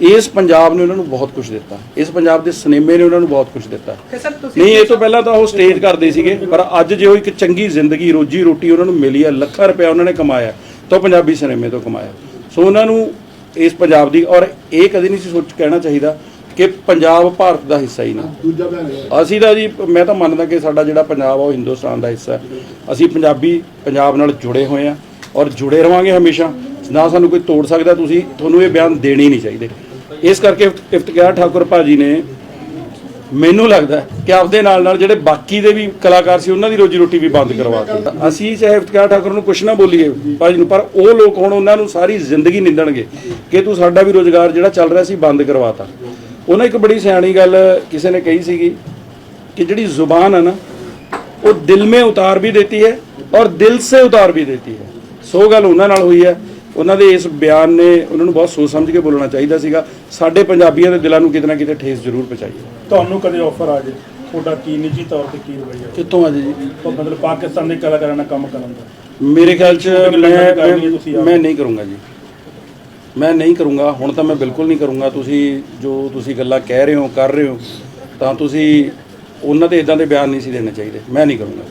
ਇਸ ਪੰਜਾਬ ਨੇ ਉਹਨਾਂ ਨੂੰ ਬਹੁਤ ਕੁਝ ਦਿੱਤਾ। ਇਸ ਪੰਜਾਬ ਦੇ ਸਿਨੇਮੇ ਨੇ ਉਹਨਾਂ ਨੂੰ ਬਹੁਤ ਕੁਝ ਦਿੱਤਾ। ਨਹੀਂ ਇਹ ਤੋਂ ਪਹਿਲਾਂ ਤਾਂ ਉਹ ਸਟੇਜ ਕਰਦੇ ਸੀਗੇ ਪਰ ਅੱਜ ਜੇ ਉਹ ਇੱਕ ਚੰਗੀ ਜ਼ਿੰਦਗੀ ਰੋਜੀ ਰੋਟੀ ਉਹਨਾਂ ਨੂੰ ਮਿਲੀ ਹੈ ਲੱਖਾਂ ਰੁਪਏ ਉਹਨਾਂ ਨੇ ਕਮਾਇਆ ਤਾਂ ਉਹ ਪੰਜਾਬੀ ਸਿਨੇਮੇ ਤੋਂ ਕਮਾਇਆ। ਸੋ ਉਹਨਾਂ ਨੂੰ ਇਸ ਪੰਜਾਬ ਦੀ ਔਰ ਇਹ ਕਦੇ ਨਹੀਂ ਸੀ ਸੋਚ ਕਹਿਣਾ ਚਾਹੀਦਾ ਕਿ ਪੰਜਾਬ ਭਾਰਤ ਦਾ ਹਿੱਸਾ ਹੀ ਨਹੀਂ ਅਸੀਂ ਤਾਂ ਜੀ ਮੈਂ ਤਾਂ ਮੰਨਦਾ ਕਿ ਸਾਡਾ ਜਿਹੜਾ ਪੰਜਾਬ ਆ ਉਹ ਹਿੰਦੁਸਤਾਨ ਦਾ ਹਿੱਸਾ ਹੈ। ਅਸੀਂ ਪੰਜਾਬੀ ਪੰਜਾਬ ਨਾਲ ਜੁੜੇ ਹੋਏ ਆ ਔਰ ਜੁੜੇ ਰਵਾਂਗੇ ਹਮੇਸ਼ਾ। ਨਾ ਸਾਨੂੰ ਕੋਈ ਤੋੜ ਸਕਦਾ ਤੁਸੀਂ ਤੁਹਾਨੂੰ ਇਹ ਬਿਆਨ ਦੇਣੇ ਹੀ ਨਹੀਂ ਚਾਹੀਦੇ। ਇਸ ਕਰਕੇ ਇਫਤਿਖਾਰ ਠਾਕੁਰ ਭਾਜੀ ਨੇ ਮੈਨੂੰ ਲੱਗਦਾ ਕਿ ਆਪਦੇ ਨਾਲ ਨਾਲ ਜਿਹੜੇ ਬਾਕੀ ਦੇ ਵੀ ਕਲਾਕਾਰ ਸੀ, ਉਹਨਾਂ ਦੀ ਰੋਜੀ ਰੋਟੀ ਵੀ ਬੰਦ ਕਰਵਾ ਦਿੱਤੀ। ਅਸੀਂ ਚਾਹੇ ਇਫਤਿਖਾਰ ਠਾਕੁਰ ਨੂੰ ਕੁਛ ਨਾ ਬੋਲੀਏ ਭਾਜੀ ਨੂੰ, ਪਰ ਉਹ ਲੋਕ ਹੁਣ ਉਹਨਾਂ ਨੂੰ ਸਾਰੀ ਜ਼ਿੰਦਗੀ ਨਿੰਦਣਗੇ ਕਿ ਤੂੰ ਸਾਡਾ ਵੀ ਰੋਜ਼ਗਾਰ ਜਿਹੜਾ ਚੱਲ ਰਿਹਾ ਸੀ, ਬੰਦ ਕਰਵਾਤਾ। ਉਹਨਾਂ ਇੱਕ ਬੜੀ ਸਿਆਣੀ ਗੱਲ ਕਿਸੇ ਨੇ ਕਹੀ ਸੀਗੀ ਕਿ ਜਿਹੜੀ ਜ਼ੁਬਾਨ ਹੈ ਨਾ, ਉਹ ਦਿਲ ਮੇ ਉਤਾਰ ਵੀ ਦਿੰਦੀ ਹੈ ਔਰ ਦਿਲ ਸੇ ਉਤਾਰ ਵੀ ਦਿੰਦੀ ਹੈ। ਸੋ ਗੱਲ ਉਹਨਾਂ ਨਾਲ ਹੋਈ ਹੈ। ਉਹਨਾਂ ਦੇ ਇਸ ਬਿਆਨ ਨੇ ਉਹਨਾਂ ਨੂੰ ਬਹੁਤ ਸੋਚ ਸਮਝ ਕੇ ਬੋਲਣਾ ਚਾਹੀਦਾ ਸੀਗਾ। ਸਾਡੇ ਪੰਜਾਬੀਆਂ ਦੇ ਦਿਲਾਂ ਨੂੰ ਕਿਤੇ ਨਾ ਕਿਤੇ ਠੇਸ ਜ਼ਰੂਰ ਪਹੁੰਚਾਈ ਹੈ। ਤੁਹਾਨੂੰ ਕਦੇ ਆਫਰ ਆ ਜੇ ਤੁਹਾਡਾ ਕੀ ਨਿੱਜੀ ਤੌਰ ਤੇ ਕੀ ਰਵੱਈਆ ਕਿੱਥੋਂ ਆ ਜੀ? ਮਤਲਬ ਪਾਕਿਸਤਾਨ ਦੇ ਕਲਾਕਾਰਾਂ ਨਾਲ ਕੰਮ ਕਰਨ ਦਾ। ਮੇਰੇ ਖਿਆਲ ਚ ਮੈਂ ਮੈਂ- ਨਹੀਂ ਕਰੂੰਗਾ ਜੀ। ਮੈਂ ਨਹੀਂ ਕਰੂੰਗਾ। ਹੁਣ ਤਾਂ ਮੈਂ ਬਿਲਕੁਲ ਨਹੀਂ ਕਰੂੰਗਾ। ਤੁਸੀਂ ਜੋ ਤੁਸੀਂ ਗੱਲਾਂ ਕਹਿ ਰਹੇ ਹੋ ਕਰ ਰਹੇ ਹੋ ਤਾਂ ਤੁਸੀਂ ਉਹਨਾਂ ਤੇ ਇਦਾਂ ਦੇ ਬਿਆਨ ਨਹੀਂ ਸੀ ਦੇਣੇ ਚਾਹੀਦੇ। ਮੈਂ ਨਹੀਂ ਕਰੂੰਗਾ।